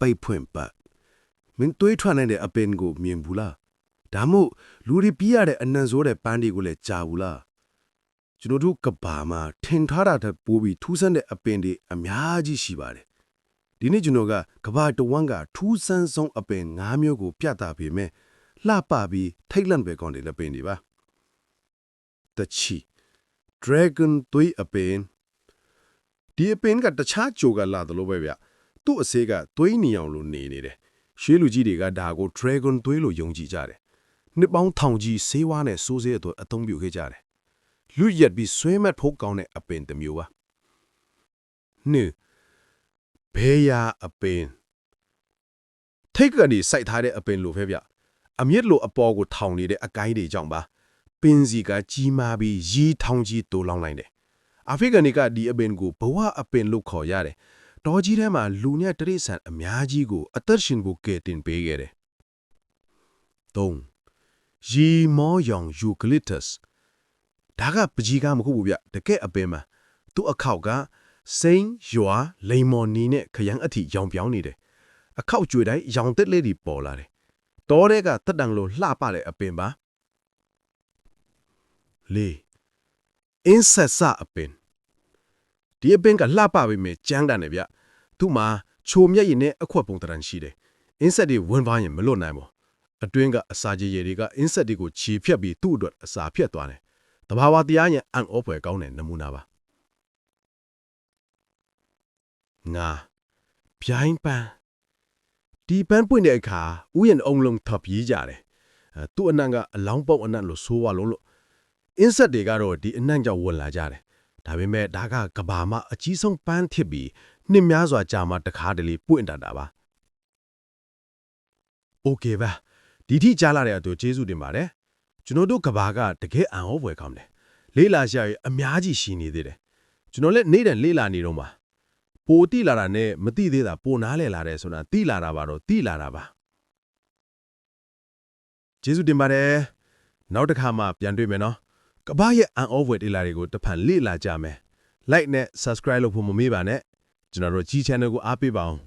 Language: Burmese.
ပိတ်ဖွင့်ပတ်မင်းတွေးထွက်နိုင်တဲ့အပင်ကိုမြင်ဘူးလားဒါမို့လူတွေပြရတဲ့အနံဆိုးတဲ့ပန်းတွေကိုလည်းကြားဘူးလားကျွန်တော်တို့ကဘာမှာထင်ထားတာတဲ့ပိုးပြီးထူးဆန်းတဲ့အပင်တွေအများကြီးရှိပါတယ်ဒီနေ့ကျွန်တော်ကကဘာတဝန်းကထူးဆန်းဆုံးအပင်၅မျိုးကိုပြသပေးမယ်လှပပြီးထိတ်လန့်ပဲကောင်းတယ်လည်းပင်တွေပါတချီ dragon သွေးအပင်ဒီအပင်ကတခြားကြိုကလာတယ်လို့ပဲဗျ သူ့အစေးကသွေးနီအောင်လို့နေနေတယ်ရှေးလူကြီးတွေကဒါကို dragon သွေးလို့ယုံကြည်ကြတယ်နှစ်ပေါင်းထောင်ကြီးဆေးဝါးနဲ့စိုးစေးအတွက်အသုံးပြုခဲ့ကြတယ်လူရက်ပြီးဆွဲမတ်ဖို့ကောင်းတဲ့အပင်တစ်မျိုးပါနှစ်ဘေးယာအပင်ထိတ်ကနေစိုက်ထားတဲ့အပင်လို့ပဲဗျအမြင့်လိုအပေါ်ကိုထောင်နေတဲ့အကိုင်းတွေကြောင့်ပါပင်စီကကြီးမားပြီးရီထောင်ကြီးတိုးလောင်းနိုင်တယ်အာဖရိကန်ကဒီအပင်ကိုဘဝအပင်လို့ခေါ်ရတယ် တော်ကြီးထဲမှာလူနဲ့တရိษံအများကြီးကိုအသက်ရှင်ဖို့ကဲတင်ပေးခဲ့တယ်၃ရီမောယောင်ယူကလစ်တပ်စ်ဒါကပကြီးကမဟုတ်ဘူးဗျတကယ်အပင်မှာသူ့အခောက်ကစိမ့်ရွာလိန်မော်နီနဲ့ခရမ်းအထိရောင်ပြောင်းနေတယ်အခောက်ကျွေတိုင်းရောင်တက်လေးတွေပေါ်လာတယ်တောထဲကတက်တံလိုလှပတဲ့အပင်ပါလေးအင်းဆက်စအပင် ဒီအပင်ကလှပပေမဲ့ကြမ်းတန်တယ်ဗျသူ့မှာချိုမျက်ရည်နဲ့အခွက်ပုံတရံရှိတယ်အင်းဆက်တွေဝင်ပါရင်မလွတ်နိုင်ဘူးအတွင်းကအစာကြီးရည်တွေကအင်းဆက်တွေကိုခြေဖြတ်ပြီးသူ့အတွက်အစာဖြတ်သွားတယ်တဘာဝတရားရင်အံ့ဩဖွယ်ကောင်းတဲ့နမူနာပါငါပြိုင်းပန်းဒီပန်းပွင့်တဲ့အခါဥယျာဉ်အုံလုံးထပ်ပြေးကြတယ်အဲသူ့အနံ့ကအလောင်းပေါက်အနံ့လို့ဆိုးပါလုံးလို့အင်းဆက်တွေကတော့ဒီအနံ့ကြောင့်ဝင်လာကြတယ် ဒါပေမဲ့ဒါကကဘာမအကြီးဆုံးပန်းထစ်ပြီးနှစ်များစွာကြာမှတခါတလေပွင့်တာတာပါ။ Okay ပါဒီထိကြားလာတဲ့အတွက်ကျေးဇူးတင်ပါတယ်။ကျွန်တော်တို့ကဘာကတကယ်အံ့ဩဖွယ်ကောင်းတယ်။လေးလာရှာရအများကြီးရှိနေသေးတယ်။ကျွန်တော်လည်းနေ့တိုင်းလေးလာနေတော့မှာပိုတိလာတာနဲ့မတိသေးတာပိုနားလဲလာတယ်ဆိုတာတိလာတာပါတော့တိလာတာပါ။ကျေးဇူးတင်ပါတယ်။နောက်တစ်ခါမှပြန်တွေ့မယ်နော်။ ကဘာရဲ့အန်အောဖွယ်ဒေလာတွေကိုတစ်ဖန်လေ့လာကြမယ် like နဲ့ subscribe လုပ်ဖို့မမေ့ပါနဲ့ကျွန်တော်တို့ G channel ကိုအားပေးပါအောင်